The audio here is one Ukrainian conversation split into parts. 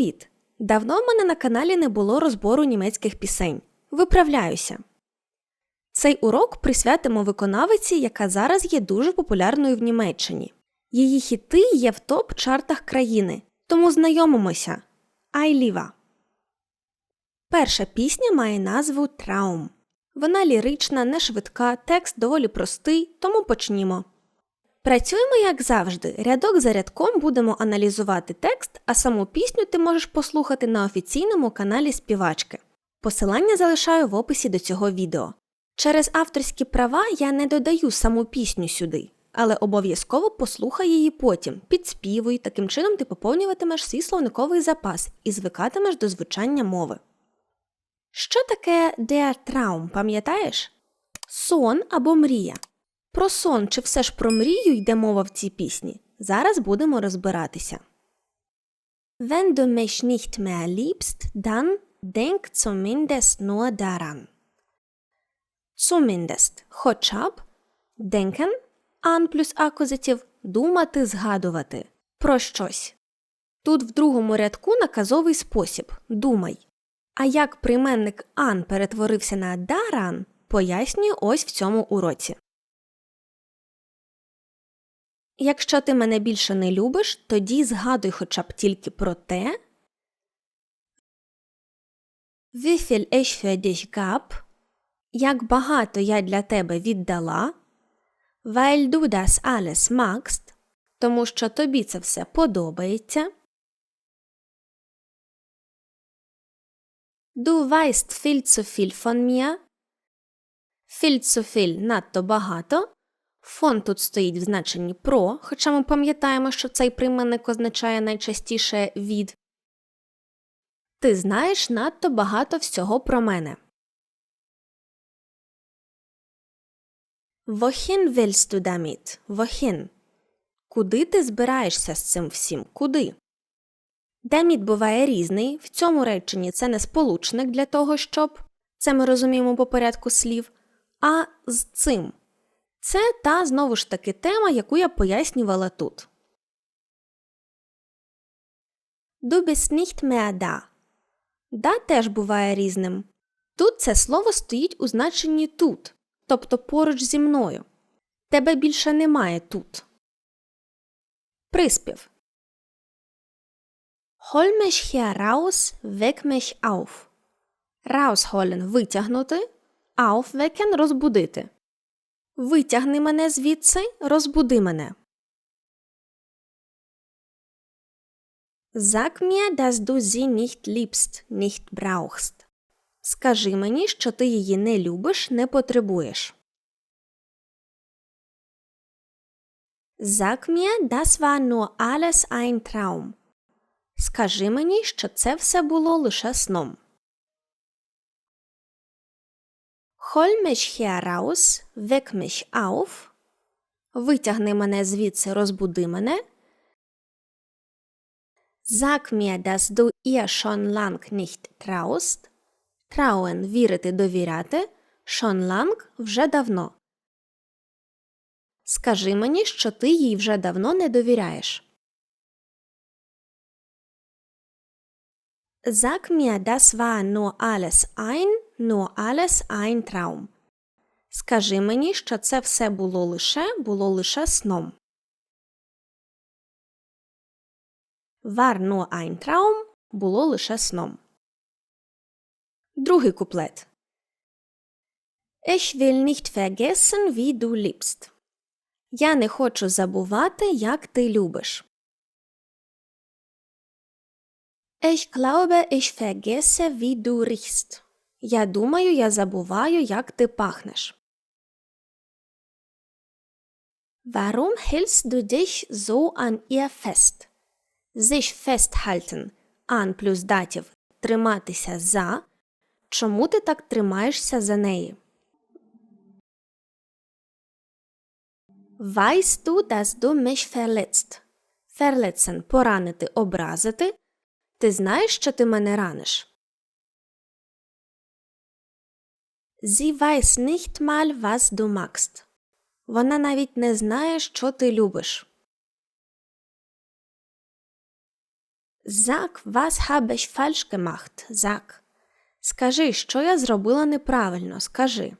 Привіт! Давно в мене на каналі не було розбору німецьких пісень. Виправляюся. Цей урок присвятимо виконавиці, яка зараз є дуже популярною в Німеччині. Її хіти є в топ-чартах країни, тому знайомимося. Айліва. Перша пісня має назву Траум. Вона лірична, не швидка, текст доволі простий, тому почнімо. Працюємо як завжди. Рядок за рядком будемо аналізувати текст, а саму пісню ти можеш послухати на офіційному каналі співачки. Посилання залишаю в описі до цього відео. Через авторські права я не додаю саму пісню сюди, але обов'язково послухай її потім, підспівуй, таким чином ти поповнюватимеш свій словниковий запас і звикатимеш до звучання мови. Що таке der Traum, пам'ятаєш? Сон або мрія. Про сон чи все ж про мрію йде мова в цій пісні. Зараз будемо розбиратися. Wenn du mich nicht mehr liebst, dann denk zumindest nur daran. Zumindest – хоча б, denken – an плюс акузатив – думати, згадувати. Про щось. Тут в другому рядку наказовий спосіб – думай. А як прийменник an перетворився на daran, пояснюю ось в цьому уроці. Якщо ти мене більше не любиш, тоді згадуй хоча б тільки про те, wie viel ich für dich gab, як багато я для тебе віддала, weil du das alles magst, тому що тобі це все подобається. Du weißt viel zu viel von mir. Viel zu viel надто багато. Фон тут стоїть в значенні про, хоча ми пам'ятаємо, що цей прийменник означає найчастіше від. Ти знаєш надто багато всього про мене. Wohin willst du damit? Куди ти збираєшся з цим всім? Куди? Деміт буває різний. В цьому реченні це не сполучник для того, щоб це ми розуміємо по порядку слів, а з цим. Це та знову ж таки тема, яку я пояснювала тут. Du bist nicht mehr da. Да теж буває різним. Тут це слово стоїть у значенні тут, тобто поруч зі мною. Тебе більше немає тут. Приспів. Hol mich hier raus, weck mich auf. Rausholen – витягнути, aufwecken – розбудити. Витягни мене звідси, розбуди мене. Sag mir, dass du sie nicht liebst, nicht brauchst. Скажи мені, що ти її не любиш, не потребуєш. Sag mir, das war nur alles ein Traum. Скажи мені, що це все було лише сном. Hol mich hier raus, weck mich auf. Витягни мене звідси, розбуди мене. Sag mir, dass du ihr schon lang nicht traust. Trauen – вірити, довіряти. Schon lang – вже давно. Скажи мені, що ти їй вже давно не довіряєш. Sag mir, das war nur alles ein, nur alles ein Traum. Скажи мені, що це все було лише, було лише сном. War nur ein Traum було лише сном. Другий куплет. Ich will nicht vergessen, wie du liebst. Я не хочу забувати, як ти любиш. Ich glaube, ich vergesse, wie du riechst. Я думаю, я забуваю, як ти пахнеш. Warum hältst du dich so an ihr fest? Sich festhalten. An плюс датів. Триматися за. Чому ти так тримаєшся за неї? Weißt du, dass du mich verletzt? Verletzen – поранити, образити. Ти знаєш, що ти мене раниш? Sie weiß nicht mal, was du magst. Вона навіть не знає, що ти любиш. Sag, was habe ich falsch gemacht? Sag. Скажи, що я зробила неправильно. Скажи.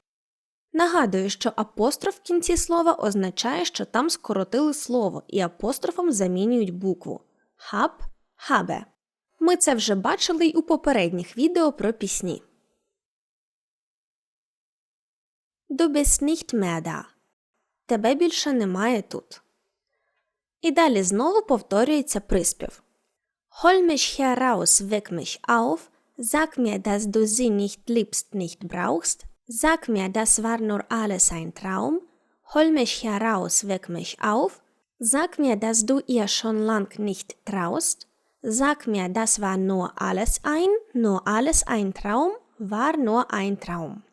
Нагадую, що апостроф в кінці слова означає, що там скоротили слово і апострофом замінюють букву. Hab – habe. Ми це вже бачили й у попередніх відео про пісні. Du bist nicht mehr da. Тебе більше немає тут. І далі знову повторюється приспів. Hol mich heraus, weck mich auf, sag mir, dass du sie nicht liebst, nicht brauchst, sag mir, das war nur alles ein Traum, hol mich heraus, weck mich auf, sag mir, dass du ihr schon lang nicht traust, sag mir, das war nur alles ein, nur alles ein Traum, war nur ein Traum.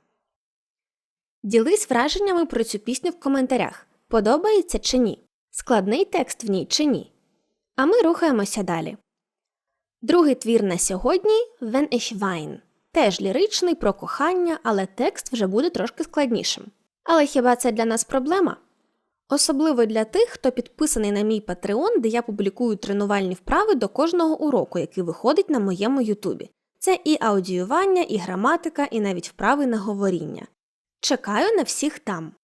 Ділись враженнями про цю пісню в коментарях. Подобається чи ні? Складний текст в ній чи ні? А ми рухаємося далі. Другий твір на сьогодні Wenn ich wein. Теж ліричний про кохання, але текст вже буде трошки складнішим. Але хіба це для нас проблема? Особливо для тих, хто підписаний на мій Patreon, де я публікую тренувальні вправи до кожного уроку, який виходить на моєму Ютубі. Це і аудіювання, і граматика, і навіть вправи на говоріння. Чекаю на всіх там.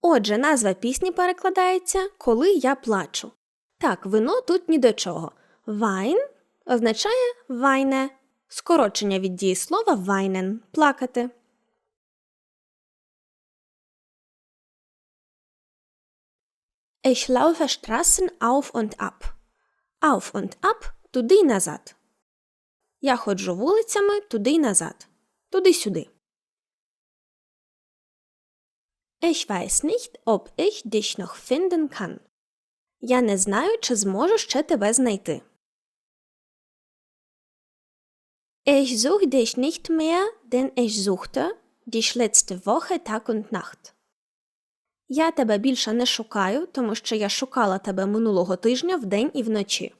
Отже, назва пісні перекладається Коли я плачу. Так, вино тут ні до чого. Вайн означає вайне, скорочення від дієслова вайнен плакати. Ich laufe Straßen auf und ab. Auf und ab туди й назад. Я ходжу вулицями туди й назад. Туди-сюди. Ich weiß nicht, ob ich dich noch finden kann. Я не знаю, чи зможу ще тебе знайти. Ich suche dich nicht mehr, denn ich suchte dich letzte Woche Tag und Nacht. Я тебе більше не шукаю, тому що я шукала тебе минулого тижня вдень і вночі.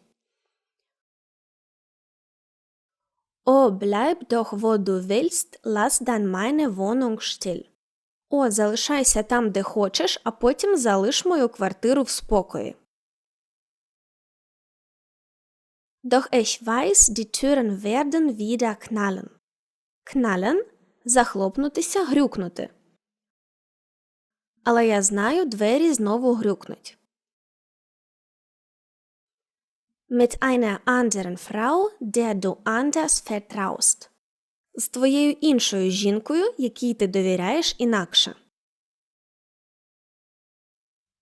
О, bleib doch, wo du willst, lass dann meine Wohnung still. О, залишайся там, де хочеш, а потім залиш мою квартиру в спокої. Doch ich weiß, die Türen werden wieder knallen. Knallen – захлопнутися, грюкнути. Але я знаю, двері знову грюкнуть. Mit einer anderen Frau, der du anders vertraust. З твоєю іншою жінкою, якій ти довіряєш інакше.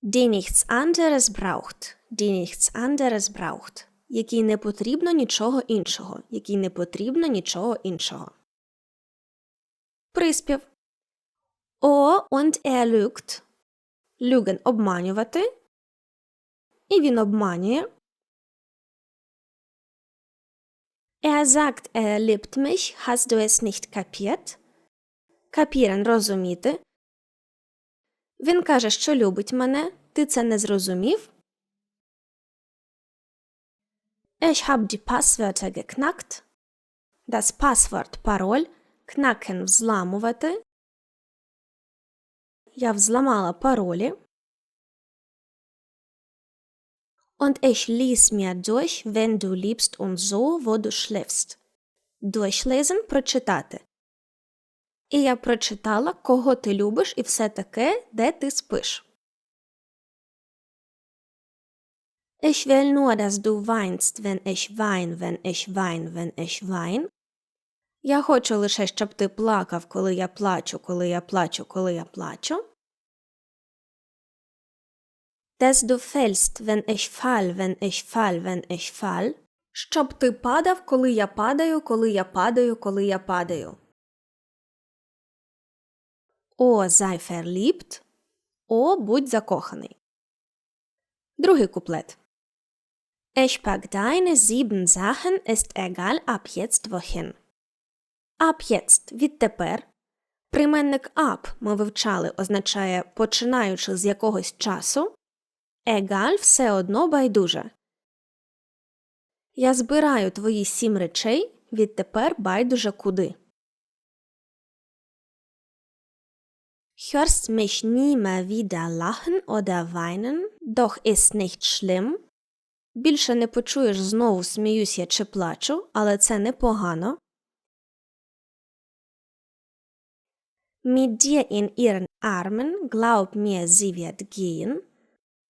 Die nichts anderes braucht. Die nichts anderes braucht. Якій не потрібно нічого іншого. Якій не потрібно нічого іншого. Приспів. О und er lügt. Lügen – обманювати. І він обманює. Er sagt, er liebt mich. Hast du es nicht kapiert? Капірен – розуміти. Він каже, що любить мене. Ти це не зрозумів? Ich habe die Passwörter geknackt. Das Passwort – пароль. Knacken – взламувати. Я взламала паролі. Und ich lies mir durch, wenn du liebst und so, wo du schläfst. Durchlesen – прочитати. І я прочитала, кого ти любиш і все таке, де ти спиш. Ich will nur, dass du weinst, wenn ich wein, wenn ich wein, wenn ich wein. Я хочу лише, щоб ти плакав, коли я плачу, коли я плачу, коли я плачу. Du fällst, wenn ich fall, wenn ich fall, wenn ich fall. Щоб ти падав, коли я падаю, коли я падаю, коли я падаю. О, sei verliebt. О, будь закоханий. Другий куплет. Ich pack deine sieben Sachen, ist egal ab jetzt wohin. Ab jetzt – відтепер. Прийменник up ми вивчали означає починаючи з якогось часу. Егаль все одно байдуже. Я збираю твої сім речей, відтепер байдуже куди. Hörst mich nie mehr wieder lachen oder weinen, doch ist nicht schlimm. Більше не почуєш знову сміюсь я чи плачу, але це непогано. Mit dir in ihren Armen, glaub mir, sie wird gehen.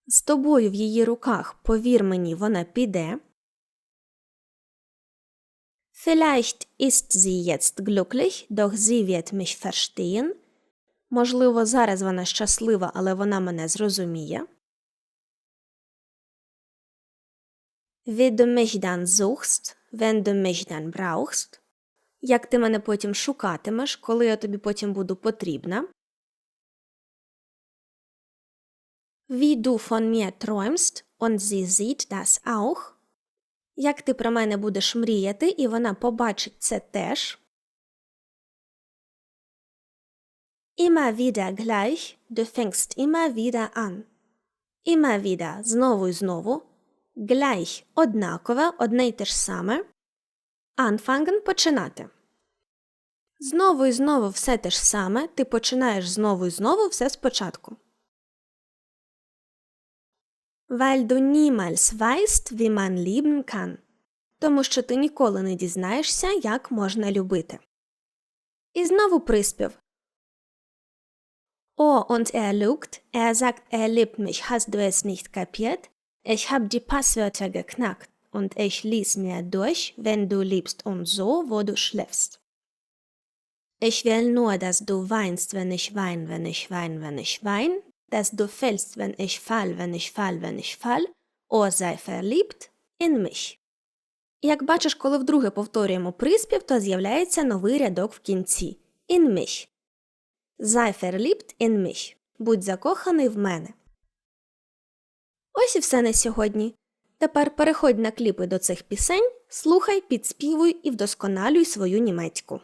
З тобою в її руках, повір мені, вона піде. Vielleicht ist sie jetzt glücklich, doch sie wird mich verstehen. Можливо, зараз вона щаслива, але вона мене зрозуміє. Wie du mich dann suchst, wenn du mich dann brauchst. Як ти мене потім шукатимеш, коли я тобі потім буду потрібна. Wie du von mir träumst und sie sieht das auch. Як ти про мене будеш мріяти, і вона побачить це теж. Immer wieder gleich, du fängst immer wieder an. Immer wieder – знову і знову. Gleich – однакове, одне й те ж саме. Anfangen – починати. Знову і знову все те ж саме, ти починаєш знову і знову все спочатку. Weil du niemals weißt, wie man lieben kann. Тому що ти ніколи не дізнаєшся, як можна любити. І знову приспів. Oh, und er lügt. Er sagt, er liebt mich. Hast du es nicht kapiert? Ich hab die Passwörter geknackt und ich lies mir durch, wenn du liebst und so, wo du schläfst. Ich will nur, dass du weinst, wenn ich wein, wenn ich wein, wenn ich wein, dass du fällst, wenn ich fall, wenn ich fall, wenn ich fall, о, sei verliebt in mich. Як бачиш, коли вдруге повторюємо приспів, то з'являється новий рядок в кінці in mich. Sei verliebt in mich. Будь закоханий в мене. Ось і все на сьогодні. Тепер переходь на кліпи до цих пісень, слухай, підспівуй і вдосконалюй свою німецьку.